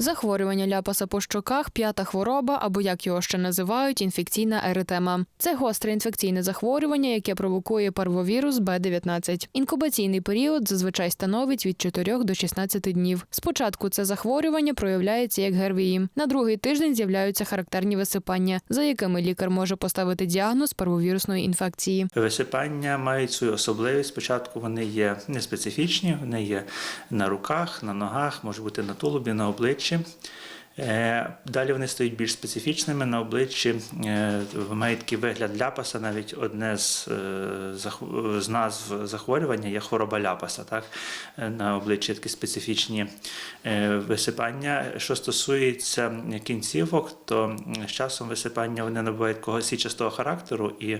Захворювання ляпаса по щоках, п'ята хвороба або як його ще називають, інфекційна еритема. Це гостре інфекційне захворювання, яке провокує парвовірус Б19. Інкубаційний період зазвичай становить від 4 до 16 днів. Спочатку це захворювання проявляється як ГРВІ. На другий тиждень з'являються характерні висипання, за якими лікар може поставити діагноз парвовірусної інфекції. Висипання мають свою особливість. Спочатку вони є неспецифічні, вони є на руках, на ногах, може бути на тулубі, на обличчі. się Далі вони стають більш специфічними на обличчі. е, Мають такий вигляд ляпаса. Навіть одне з, е, з назв захворювання є хвороба ляпаса. Так? Е, На обличчі такі специфічні е, висипання. Що стосується кінцівок, то з часом висипання вони набувають когось січастого характеру і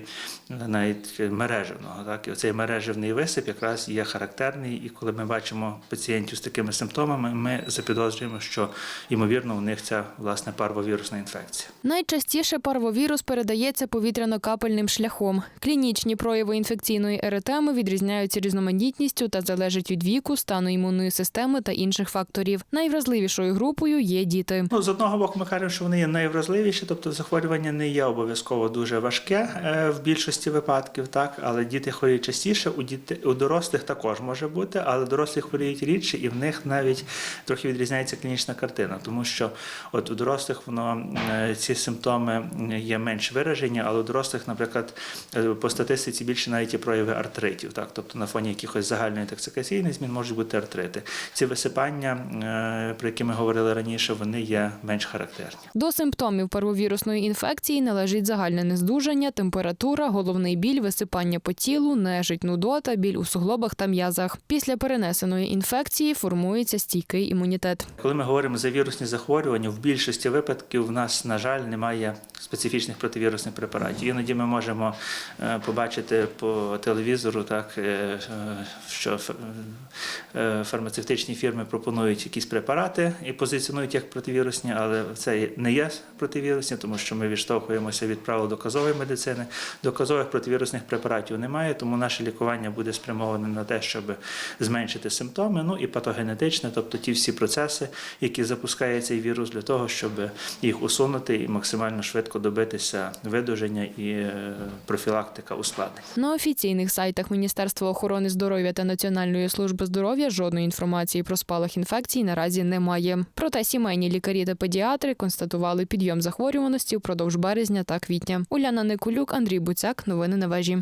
навіть мережевного. Так? І оцей мережевний висип якраз є характерний. І коли ми бачимо пацієнтів з такими симптомами, ми запідозрюємо, що ймовірно у них ця власне парвовірусна інфекція. Найчастіше парвовірус передається повітряно-капельним шляхом. Клінічні прояви інфекційної еретеми відрізняються різноманітністю та залежать від віку, стану імунної системи та інших факторів. Найвразливішою групою є діти. Ну, з одного боку, ми кажемо, що вони є найвразливіші, тобто захворювання не є обов'язково дуже важке е, в більшості випадків, так, але діти хворіють частіше, у, діти, у дорослих також може бути, але дорослі хворіють рідше, і в них навіть трохи відрізняється клінічна картина, тому що от у дорослих воно е, ці симптоми є менш виражені, але у дорослих, наприклад, е, по статистиці більше навіть є прояви артритів, так, тобто на фоні якихось загальної токсикаційних змін можуть бути артрити. Ці висипання, е, про які ми говорили раніше, вони є менш характерні. До симптомів парвовірусної інфекції належить загальне нездужання, температура, головний біль, висипання по тілу, нежить, нудота, біль у суглобах та м'язах. Після перенесеної інфекції формується стійкий імунітет. Коли ми говоримо за вірусні захворювання, в більшості випадків в нас, на жаль, немає специфічних противірусних препаратів. Іноді ми можемо е, побачити по телевізору, так, е, е, що фармацевтичні фірми пропонують якісь препарати і позиціонують як противірусні, але це не є противірусні, тому що ми відштовхуємося від правил доказової медицини. Доказових противірусних препаратів немає, тому наше лікування буде спрямоване на те, щоб зменшити симптоми, ну і патогенетичне, тобто ті всі процеси, які запускає цей вірус, для того, щоб їх усунути і максимально швидко добитися видуження і е, профілактика ускладнень. На офіційних сайтах Міністерства охорони здоров'я та Національної служби здоров'я жодної інформації про спалах інфекцій наразі немає. Проте сімейні лікарі та педіатри констатували підйом захворюваності впродовж березня та квітня. Уляна Никулюк, Андрій Буцяк. Новини на вежі.